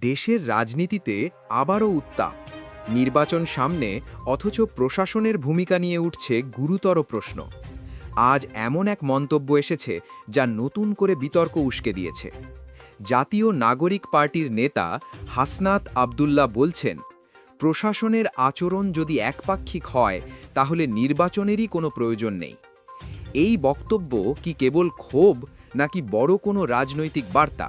দেশের রাজনীতিতে আবারও উত্তাপ। নির্বাচন সামনে অথচ প্রশাসনের ভূমিকা নিয়ে উঠছে গুরুতর প্রশ্ন। আজ এমন এক মন্তব্য এসেছে যা নতুন করে বিতর্ক উস্কে দিয়েছে। জাতীয় নাগরিক পার্টির নেতা হাসনাত আবদুল্লাহ বলছেন, প্রশাসনের আচরণ যদি একপাক্ষিক হয়, তাহলে নির্বাচনেরই কোনো প্রয়োজন নেই। এই বক্তব্য কি কেবল ক্ষোভ নাকি বড় কোনো রাজনৈতিক বার্তা?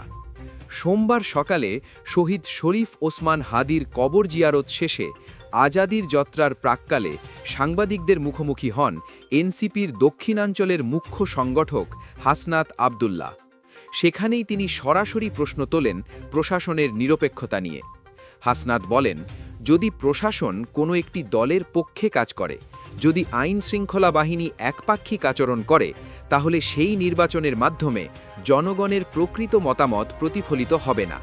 সোমবার সকালে শহীদ শরীফ ওসমান হাদির কবর জিয়ারত শেষে আজাদির যাত্রার প্রাক্কালে সাংবাদিকদের মুখোমুখি হন এনসিপির দক্ষিণাঞ্চলের মুখ্য সংগঠক হাসনাত আবদুল্লাহ। সেখানেই তিনি সরাসরি প্রশ্ন তোলেন প্রশাসনের নিরপেক্ষতা নিয়ে। হাসনাত বলেন, যদি প্রশাসন কোনো একটি দলের পক্ষে কাজ করে যদি আইন শৃঙ্খলা বাহিনী একপাক্ষিক আচরণ করে, তাহলে সেই নির্বাচনের মাধ্যমে জনগণের প্রকৃত মতামত প্রতিফলিত হবে না।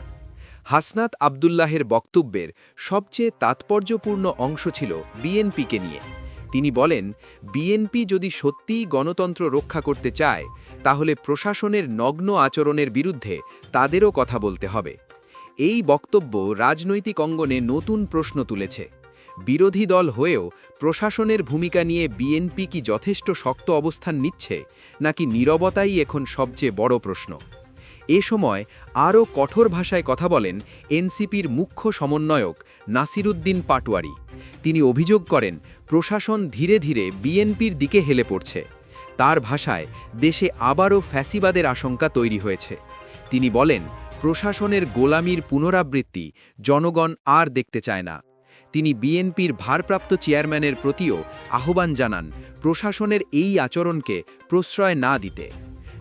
হাসনাত আবদুল্লাহের বক্তব্যের সবচেয়ে তাৎপর্যপূর্ণ অংশ ছিল বিএনপিকে নিয়ে। তিনি বলেন, বিএনপি যদি সত্যিই গণতন্ত্র রক্ষা করতে চায়, তাহলে প্রশাসনের নগ্ন আচরণের বিরুদ্ধে তাদেরও কথা বলতে হবে। এই বক্তব্য রাজনৈতিক অঙ্গনে নতুন প্রশ্ন তুলেছে। বিরোধী দল হয়েও প্রশাসনের ভূমিকা নিয়ে বিএনপি কি যথেষ্ট শক্ত অবস্থান নিচ্ছে, নাকি নীরবতাই এখন সবচেয়ে বড় প্রশ্ন? এ সময় আরও কঠোর ভাষায় কথা বলেন এনসিপির মুখ্য সমন্বয়ক নাসিরুদ্দিন পাটোয়ারি। তিনি অভিযোগ করেন, প্রশাসন ধীরে ধীরে বিএনপির দিকে হেলে পড়ছে। তার ভাষায় দেশে আবারও ফ্যাসিবাদের আশঙ্কা তৈরি হয়েছে। তিনি বলেন, প্রশাসনের গোলামির পুনরাবৃত্তি জনগণ আর দেখতে চায় না। তিনি বিএনপির ভারপ্রাপ্ত চেয়ারম্যানের প্রতিও আহ্বান জানান প্রশাসনের এই আচরণকে প্রশ্রয় না দিতে।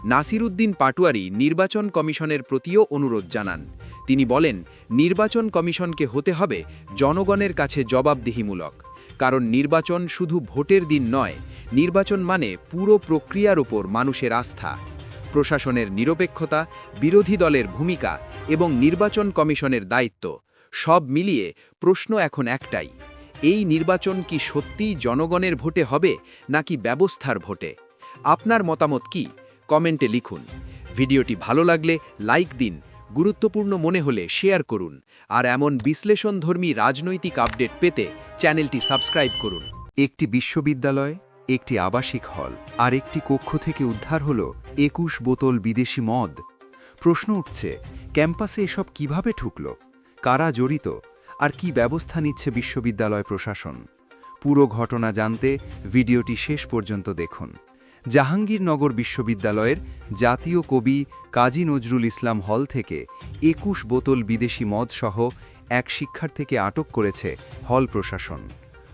নাসির উদ্দিন পাটুয়ারি নির্বাচন কমিশনের প্রতিও অনুরোধ জানান। তিনি বলেন, নির্বাচন কমিশনকে হতে হবে জনগণের কাছে জবাবদিহিমূলক। কারণ নির্বাচন শুধু ভোটের দিন নয়, নির্বাচন মানে পুরো প্রক্রিয়ার ওপর মানুষের আস্থা। প্রশাসনের নিরপেক্ষতা, বিরোধী দলের ভূমিকা এবং নির্বাচন কমিশনের দায়িত্ব সব মিলিয়ে প্রশ্ন এখন একটাই, এই নির্বাচন কি সত্যিই জনগণের ভোটে হবে নাকি ব্যবস্থার ভোটে? আপনার মতামত কি? কমেন্টে লিখুন। ভিডিওটি ভালো লাগলে লাইক দিন, গুরুত্বপূর্ণ মনে হলে শেয়ার করুন, আর এমন বিশ্লেষণধর্মী রাজনৈতিক আপডেট পেতে চ্যানেলটি সাবস্ক্রাইব করুন। একটি বিশ্ববিদ্যালয়, একটি আবাসিক হল, আর একটি কক্ষ থেকে উদ্ধার হল একুশ বোতল বিদেশি মদ। প্রশ্ন উঠছে, ক্যাম্পাসে এসব কীভাবে ঠুকল? কারা জড়িত আর কি ব্যবস্থা নিচ্ছে বিশ্ববিদ্যালয় প্রশাসন? পুরো ঘটনা জানতে ভিডিওটি শেষ পর্যন্ত দেখুন। জাহাঙ্গীরনগর বিশ্ববিদ্যালয়ের জাতীয় কবি কাজী নজরুল ইসলাম হল থেকে একুশ বোতল বিদেশি মদসহ এক শিক্ষার্থীকে আটক করেছে হল প্রশাসন।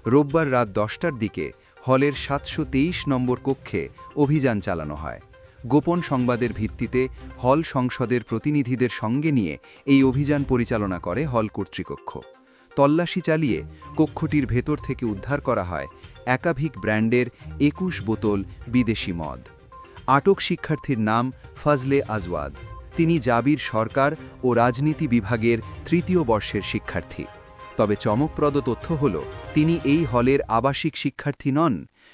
রোববার রাত দশটার দিকে হলের সাতশো তেইশ নম্বর কক্ষে অভিযান চালানো হয়। গোপন সংবাদের ভিত্তিতে হল সংসদের প্রতিনিধিদের সঙ্গে নিয়ে এই অভিযান পরিচালনা করে হল কর্তৃপক্ষ। তল্লাশি চালিয়ে কক্ষটির ভেতর থেকে উদ্ধার করা হয় একাধিক ব্র্যান্ডের একুশ বোতল বিদেশি মদ। আটক শিক্ষার্থীর নাম ফজলে আজওয়াদ। তিনি জাবির সরকার ও রাজনীতি বিভাগের তৃতীয় বর্ষের শিক্ষার্থী। তবে চমকপ্রদ তথ্য হল, তিনি এই হলের আবাসিক শিক্ষার্থী নন।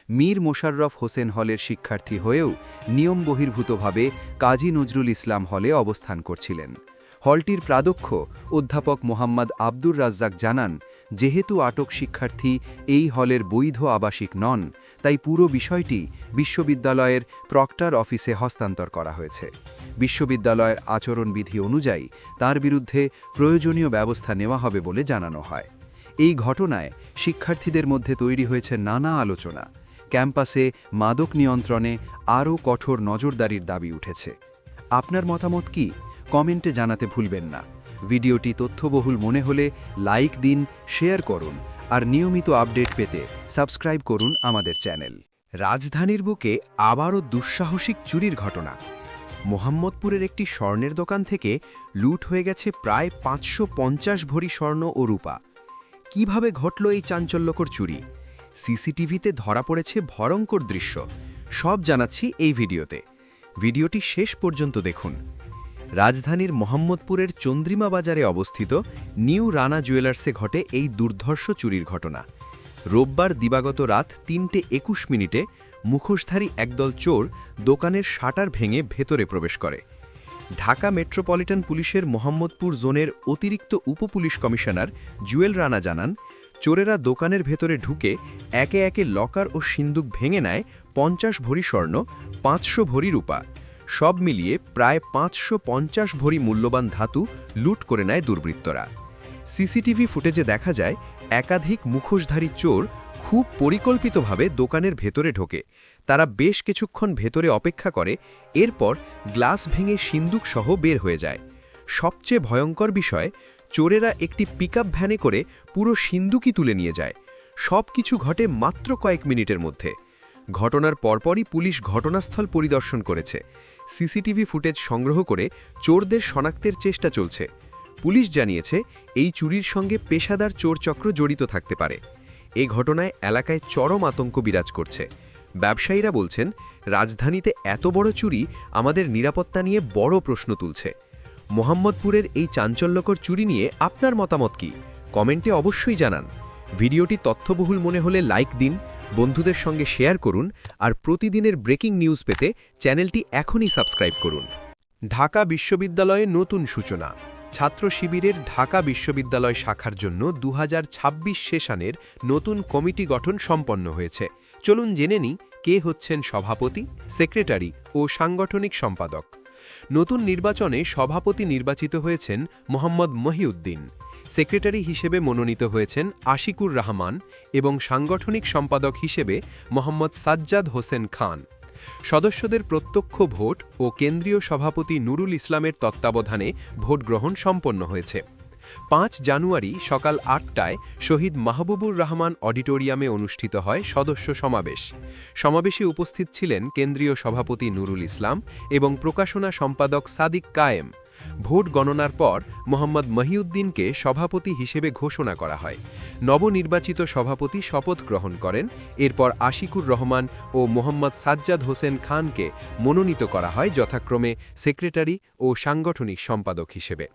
মীর মোশাররফ হোসেন হলের শিক্ষার্থী হয়েও নিয়ম বহির্ভূতভাবে কাজী নজরুল ইসলাম হলে অবস্থান করছিলেন। হলটির প্রাধ্যক্ষ অধ্যাপক মোহাম্মদ আব্দুর রাজ্জাক জানান, যেহেতু আটক শিক্ষার্থী এই হলের বৈধ আবাসিক নন, তাই পুরো বিষয়টি বিশ্ববিদ্যালয়ের প্রক্টর অফিসে হস্তান্তর করা হয়েছে। বিশ্ববিদ্যালয়ের আচরণবিধি অনুযায়ী তার বিরুদ্ধে প্রয়োজনীয় ব্যবস্থা নেওয়া হবে বলে জানানো হয়। এই ঘটনায় শিক্ষার্থীদের মধ্যে তৈরি হয়েছে নানা আলোচনা। ক্যাম্পাসে মাদক নিয়ন্ত্রণে আরও কঠোর নজরদারির দাবি উঠেছে। আপনার মতামত কি? কমেন্টে জানাতে ভুলবেন না। ভিডিওটি তথ্যবহুল মনে হলে লাইক দিন, শেয়ার করুন আর নিয়মিত আপডেট পেতে সাবস্ক্রাইব করুন আমাদের চ্যানেল। রাজধানীর বুকে আবারও দুঃসাহসিক চুরির ঘটনা। মোহাম্মদপুরের একটি স্বর্ণের দোকান থেকে লুট হয়ে গেছে প্রায় পাঁচশো পঞ্চাশ ভরি স্বর্ণ ও রূপা। কীভাবে ঘটল এই চাঞ্চল্যকর চুরি? সিসিটিভিতে ধরা পড়েছে ভয়ঙ্কর দৃশ্য। সব জানাচ্ছি এই ভিডিওতে। ভিডিওটি শেষ পর্যন্ত দেখুন। রাজধানীর মোহাম্মদপুরের চন্দ্রিমা বাজারে অবস্থিত নিউ রানা জুয়েলার্সে ঘটে এই দুর্ধর্ষ চুরির ঘটনা। রোববার দিবাগত রাত তিনটে একুশ মিনিটে মুখোশধারী একদল চোর দোকানের শাটার ভেঙে ভেতরে প্রবেশ করে। ঢাকা মেট্রোপলিটন পুলিশের মোহাম্মদপুর জোনের অতিরিক্ত উপপুলিশ কমিশনার জুয়েল রানা জানান, চোরেরা দোকানের ভেতরে ঢুকে একে একে লকার ও সিন্দুক ভেঙে নেয় পঞ্চাশ ভরি স্বর্ণ, পাঁচশো ভরি রূপা। সব মিলিয়ে প্রায় পাঁচশো পঞ্চাশ ভরি মূল্যবান ধাতু লুট করে নেয় দুর্বৃত্তরা। সিসিটিভি ফুটেজে দেখা যায়, একাধিক মুখোশধারী চোর খুব পরিকল্পিতভাবে দোকানের ভেতরে ঢোকে। তারা বেশ কিছুক্ষণ ভেতরে অপেক্ষা করে, এরপর গ্লাস ভেঙে সিন্দুক সহ বের হয়ে যায়। সবচেয়ে ভয়ঙ্কর বিষয়, চোরেরা একটি পিকআপ ভ্যানে করে পুরো সিন্দুকই তুলে নিয়ে যায়। সব কিছু ঘটে মাত্র কয়েক মিনিটের মধ্যে। ঘটনার পরপরই পুলিশ ঘটনাস্থল পরিদর্শন করেছে। সিসিটিভি ফুটেজ সংগ্রহ করে চোরদের শনাক্তের চেষ্টা চলছে। পুলিশ জানিয়েছে, এই চুরির সঙ্গে পেশাদার চোরচক্র জড়িত থাকতে পারে। এ ঘটনায় এলাকায় চরম আতঙ্ক বিরাজ করছে। ব্যবসায়ীরা বলছেন, রাজধানীতে এত বড় চুরি আমাদের নিরাপত্তা নিয়ে বড় প্রশ্ন তুলছে। মোহাম্মদপুরের এই চাঞ্চল্যকর চুরি নিয়ে আপনার মতামত কি? কমেন্টে অবশ্যই জানান। ভিডিওটি তথ্যবহুল মনে হলে লাইক দিন, বন্ধুদের সঙ্গে শেয়ার করুন আর প্রতিদিনের ব্রেকিং নিউজ পেতে চ্যানেলটি এখনই সাবস্ক্রাইব করুন। ঢাকা বিশ্ববিদ্যালয়ে নতুন সূচনা। ছাত্র শিবিরের ঢাকা বিশ্ববিদ্যালয় শাখার জন্য দু সেশনের নতুন কমিটি গঠন সম্পন্ন হয়েছে। চলুন জেনে নিই কে হচ্ছেন সভাপতি, সেক্রেটারি ও সাংগঠনিক সম্পাদক। নতুন নির্বাচনে সভাপতি নির্বাচিত হয়েছেন মোহাম্মদ মহিউদ্দিন। সেক্রেটারি হিসেবে মনোনীত হয়েছেন আশিকুর রহমান এবং সাংগঠনিক সম্পাদক হিসেবে মোহাম্মদ সাজ্জাদ হোসেন খান। সদস্যদের প্রত্যক্ষ ভোট ও কেন্দ্রীয় সভাপতি নুরুল ইসলামের তত্ত্বাবধানে ভোট গ্রহণ সম্পন্ন হয়েছে। পাঁচ জানুয়ারি সকাল আটটায় শহীদ মাহবুবুর রহমান অডিটোরিয়ামে অনুষ্ঠিত হয় সদস্য সমাবেশ। সমাবেশে উপস্থিত ছিলেন কেন্দ্রীয় সভাপতি নুরুল ইসলাম এবং প্রকাশনা সম্পাদক সাদিক কায়েম। ভোট গণনার পর মোহাম্মদ মহিউদ্দিনকে সভাপতি হিসেবে ঘোষণা করা হয়। নবনির্বাচিত সভাপতি শপথ গ্রহণ করেন। এরপর আশিকুর রহমান ও মোহাম্মদ সাজ্জাদ হোসেন খানকে মনোনীত করা হয় যথাক্রমে সেক্রেটারি ও সাংগঠনিক সম্পাদক হিসেবে।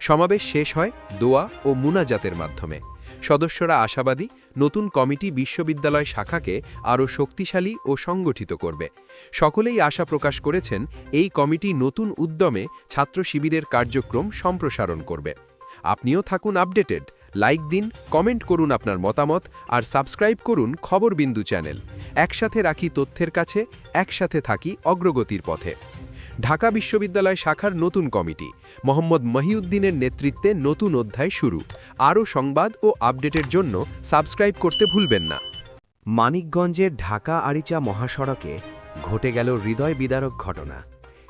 সমাবেশ শেষ হয় দোয়া ও মুনাজাতের মাধ্যমে। সদস্যরা আশাবাদী নতুন কমিটি বিশ্ববিদ্যালয় শাখাকে আরও শক্তিশালী ও সংগঠিত করবে। সকলেই আশা প্রকাশ করেছেন এই কমিটি নতুন উদ্যমে ছাত্র শিবিরের কার্যক্রম সম্প্রসারণ করবে। আপনিও থাকুন আপডেটেড। লাইক দিন, কমেন্ট করুন আপনার মতামত আর সাবস্ক্রাইব করুন খবরবিন্দু চ্যানেল। একসাথে রাখি তথ্যের কাছে, একসাথে থাকি অগ্রগতির পথে। ঢাকা বিশ্ববিদ্যালয় শাখার নতুন কমিটি। মোহাম্মদ মহিউদ্দিনের নেতৃত্বে নতুন অধ্যায় শুরু। আরও সংবাদ ও আপডেটের জন্য সাবস্ক্রাইব করতে ভুলবেন না। মানিকগঞ্জের ঢাকা আরিচা মহাসড়কে ঘটে গেল হৃদয় বিদারক ঘটনা।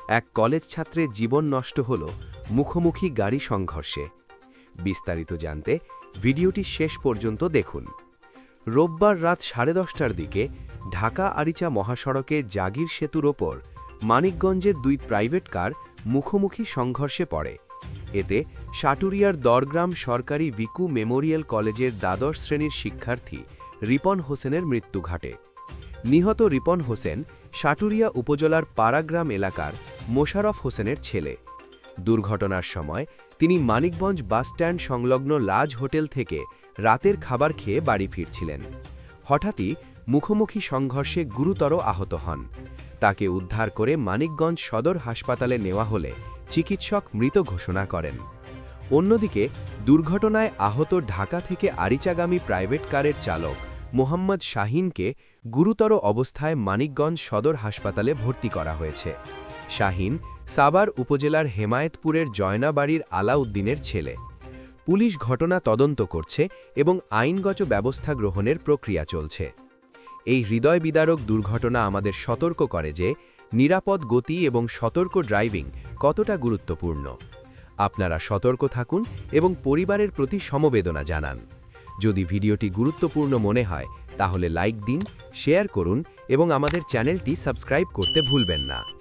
এক কলেজ ছাত্রের জীবন নষ্ট হল, মুখোমুখি গাড়ি সংঘর্ষে। বিস্তারিত জানতে ভিডিওটি শেষ পর্যন্ত দেখুন। রোববার রাত সাড়ে দশটার দিকে ঢাকা আরিচা মহাসড়কে জাগির সেতুর ওপর মানিকগঞ্জের দুই প্রাইভেট কার মুখোমুখি সংঘর্ষে পড়ে। এতে সাটুরিয়ার দরগ্রাম সরকারি ভিকু মেমোরিয়াল কলেজের দ্বাদশ শ্রেণির শিক্ষার্থী রিপন হোসেনের মৃত্যু ঘটে। নিহত রিপন হোসেন সাটুরিয়া উপজেলার পাড়াগ্রাম এলাকার মোশারফ হোসেনের ছেলে। দুর্ঘটনার সময় তিনি মানিকগঞ্জ বাসস্ট্যান্ড সংলগ্ন লাজ হোটেল থেকে রাতের খাবার খেয়ে বাড়ি ফিরছিলেন। হঠাৎই মুখোমুখি সংঘর্ষে গুরুতর আহত হন। তাকে উদ্ধার করে মানিকগঞ্জ সদর হাসপাতালে নেওয়া হলে চিকিৎসক মৃত ঘোষণা করেন। অন্যদিকে, দুর্ঘটনায় আহত ঢাকা থেকে আরিচাগামী প্রাইভেট কারের চালক মোহাম্মদ শাহিনকে গুরুতর অবস্থায় মানিকগঞ্জ সদর হাসপাতালে ভর্তি করা হয়েছে। শাহিন সাবার উপজেলার হেমায়েতপুরের জয়নাবাড়ির আলাউদ্দিনের ছেলে। পুলিশ ঘটনা তদন্ত করছে এবং আইনগত ব্যবস্থা গ্রহণের প্রক্রিয়া চলছে। এই হৃদয় বিদারক দুর্ঘটনা আমাদের সতর্ক করে যে নিরাপদ গতি এবং সতর্ক ড্রাইভিং কতটা গুরুত্বপূর্ণ। আপনারা সতর্ক থাকুন এবং পরিবারের প্রতি সমবেদনা জানান। যদি ভিডিওটি গুরুত্বপূর্ণ মনে হয়, তাহলে লাইক দিন, শেয়ার করুন এবং আমাদের চ্যানেলটি সাবস্ক্রাইব করতে ভুলবেন না।